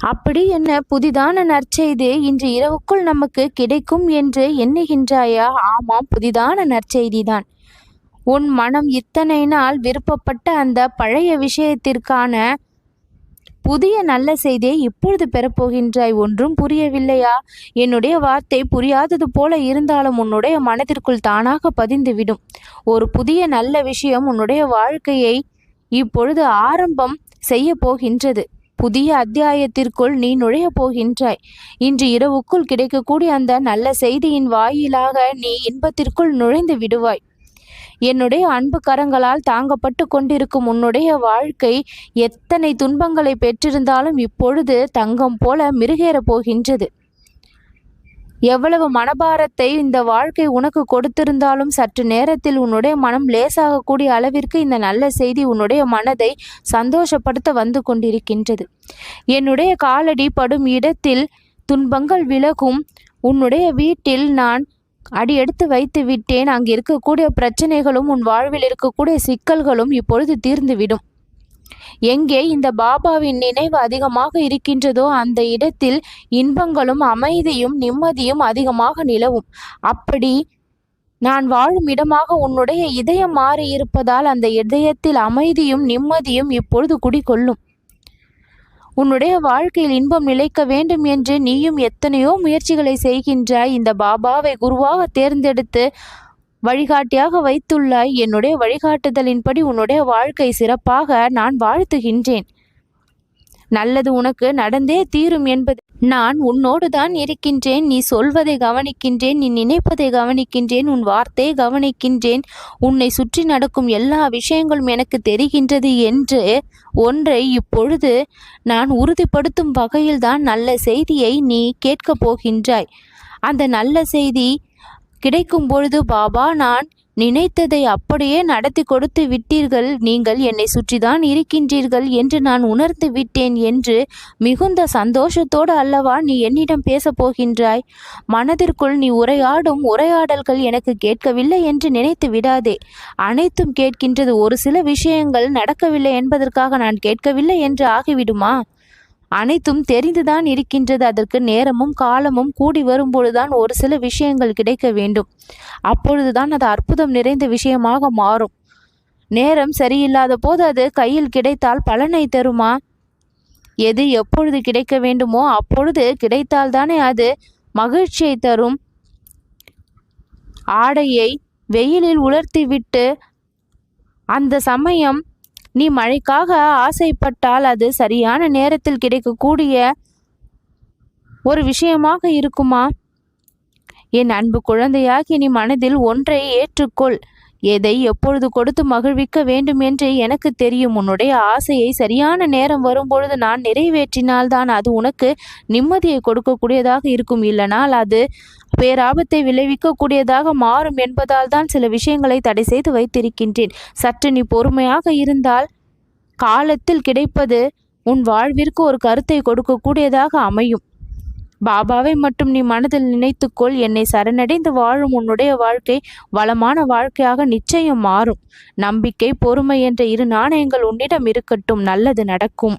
அப்படி என்ன புதிதான நற்செய்தி இன்று இரவுக்குள் நமக்கு கிடைக்கும் என்று எண்ணுகின்றாயா? ஆமாம் புதிதான நற்செய்திதான். உன் மனம் இத்தனை நாள் விருப்பப்பட்ட அந்த பழைய விஷயத்திற்கான புதிய நல்ல செய்தியை இப்பொழுது பெறப்போகின்றாய். ஒன்றும் புரியவில்லையா? என்னுடைய வார்த்தை புரியாதது போல இருந்தாலும் உன்னுடைய மனதிற்குள் தானாக பதிந்துவிடும். ஒரு புதிய நல்ல விஷயம் உன்னுடைய வாழ்க்கையை இப்பொழுது ஆரம்பம் செய்ய போகின்றது புதிய அத்தியாயத்திற்குள் நீ நுழையப் போகின்றாய். இன்று இரவுக்குள் கிடைக்கக்கூடிய அந்த நல்ல செய்தியின் வாயிலாக நீ இன்பத்திற்குள் நுழைந்து விடுவாய். என்னுடைய அன்பு கரங்களால் தாங்கப்பட்டு கொண்டிருக்கும் உன்னுடைய வாழ்க்கை எத்தனை துன்பங்களை பெற்றிருந்தாலும் இப்பொழுது தங்கம் போல மிருகேறப் போகின்றது. எவ்வளவு மனபாரத்தை இந்த வாழ்க்கை உனக்கு கொடுத்திருந்தாலும் சற்று நேரத்தில் உன்னுடைய மனம் லேசாகக்கூடிய அளவிற்கு இந்த நல்ல செய்தி உன்னுடைய மனதை சந்தோஷப்படுத்த வந்து கொண்டிருக்கின்றது. என்னுடைய காலடி படும் இடத்தில் துன்பங்கள் விலகும். உன்னுடைய வீட்டில் நான் அடி எடுத்து வைத்து விட்டேன். அங்கு இருக்கக்கூடிய பிரச்சனைகளும் உன் வாழ்வில் இருக்கக்கூடிய சிக்கல்களும் இப்பொழுது தீர்ந்துவிடும். எங்கே இந்த பாபாவின் நினைவு அதிகமாக இருக்கின்றதோ அந்த இடத்தில் இன்பங்களும் அமைதியும் நிம்மதியும் அதிகமாக நிலவும். அப்படி நான் வாழும் இடமாக உன்னுடைய இதயம் மாறி இருப்பதால் அந்த இதயத்தில் அமைதியும் நிம்மதியும் இப்பொழுது குடிகொள்ளும். உன்னுடைய வாழ்க்கையில் இன்பம் நிலைக்க வேண்டும் என்று நீயும் எத்தனையோ முயற்சிகளை செய்கின்றாய். இந்த பாபாவை குருவாக தேர்ந்தெடுத்து வழிகாட்டியாக வைத்துள்ளாய். என்னுடைய வழிகாட்டுதலின்படி உன்னுடைய வாழ்க்கை சிறப்பாக நான் வாழ்த்துகின்றேன். நல்லது உனக்கு நடந்தே தீரும் என்பது. நான் உன்னோடு தான் இருக்கின்றேன். நீ சொல்வதை கவனிக்கின்றேன். நீ நினைப்பதை கவனிக்கின்றேன். உன் வார்த்தையை கவனிக்கின்றேன். உன்னை சுற்றி நடக்கும் எல்லா விஷயங்களும் எனக்கு தெரிகின்றது என்று ஒன்றை இப்பொழுது நான் உறுதிப்படுத்தும் வகையில்தான் நல்ல செய்தியை நீ கேட்கப் போகின்றாய். அந்த நல்ல செய்தி கிடைக்கும் பொழுது பாபா நான் நினைத்ததை அப்படியே நடத்தி கொடுத்து விட்டீர்கள். நீங்கள் என்னை சுற்றிதான் இருக்கின்றீர்கள் என்று நான் உணர்ந்து விட்டேன் என்று மிகுந்த சந்தோஷத்தோடு அல்லவா நீ என்னிடம் பேசப் போகின்றாய்? மனதிற்குள் நீ உரையாடும் உரையாடல்கள் எனக்கு கேட்கவில்லை என்று நினைத்து விடாதே. அனைத்தும் கேட்கின்றது. ஒரு சில விஷயங்கள் நடக்கவில்லை என்பதற்காக நான் கேட்கவில்லை என்று ஆகிவிடுமா? அனைத்தும் தெரிந்துதான் இருக்கின்றது. அதற்கு நேரமும் காலமும் கூடி வரும்பொழுதுதான் ஒரு சில விஷயங்கள் கிடைக்க வேண்டும். அப்பொழுதுதான் அது அற்புதம் நிறைந்த விஷயமாக மாறும். நேரம் சரியில்லாத போது அது கையில் கிடைத்தால் பலனை தருமா? எது எப்பொழுது கிடைக்க வேண்டுமோ அப்பொழுது கிடைத்தால்தானே அது மகிழ்ச்சியை தரும். ஆடையை வெயிலில் உலர்த்திவிட்டு அந்த சமயம் நீ மழைக்காக ஆசைப்பட்டால் அது சரியான நேரத்தில் கிடைக்கக்கூடிய ஒரு விஷயமாக இருக்குமா? என் அன்பு குழந்தையாகி நீ மனதில் ஒன்றை ஏற்றுக்கொள். எதை எப்பொழுது கொடுத்து மகிழ்விக்க வேண்டும் என்று எனக்கு தெரியும். உன்னுடைய ஆசையை சரியான நேரம் வரும்பொழுது நான் நிறைவேற்றினால்தான் அது உனக்கு நிம்மதியை கொடுக்கக்கூடியதாக இருக்கும். இல்லைனால் அது பேராபத்தை விளைவிக்கக்கூடியதாக மாறும் என்பதால் தான் சில விஷயங்களை தடை செய்து வைத்திருக்கின்றேன். சற்று நீ பொறுமையாக இருந்தால் காலத்தில் கிடைப்பது உன் வாழ்விற்கு ஒரு கருத்தை கொடுக்கக்கூடியதாக அமையும். பாபாவை மட்டும் நீ மனதில் நினைத்துக்கொள். என்னை சரணடைந்து வாழும் உன்னுடைய வாழ்க்கை வளமான வாழ்க்கையாக நிச்சயம் மாறும். நம்பிக்கை பொறுமை என்ற இரு நாணயங்கள் உன்னிடம் இருக்கட்டும். நல்லது நடக்கும்.